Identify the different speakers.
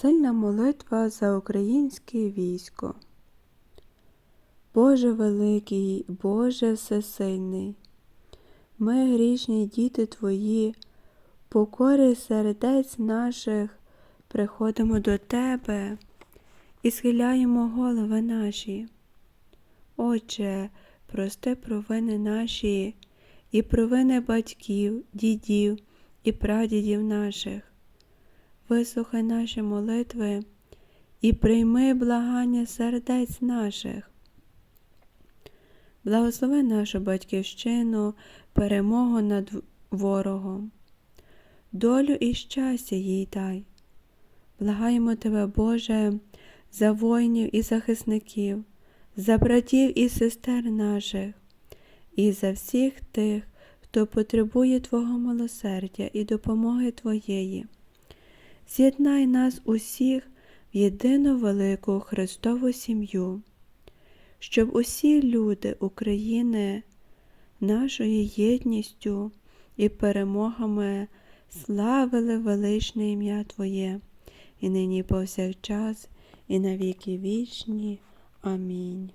Speaker 1: Сильна молитва за українське військо. Боже великий, Боже всесильний, ми, грішні діти Твої, покори сердець наших, приходимо до Тебе і схиляємо голови наші. Отче, прости провини наші і провини батьків, дідів і прадідів наших. Вислухай наші молитви і прийми благання сердець наших. Благослови нашу батьківщину, перемогу над ворогом, долю і щастя їй дай. Благаємо Тебе, Боже, за воїнів і захисників, за братів і сестер наших, і за всіх тих, хто потребує Твого милосердя і допомоги Твоєї. З'єднай нас усіх в єдину велику Христову сім'ю, щоб усі люди України нашою єдністю і перемогами славили величне ім'я Твоє, і нині повсякчас, і на віки вічні. Амінь.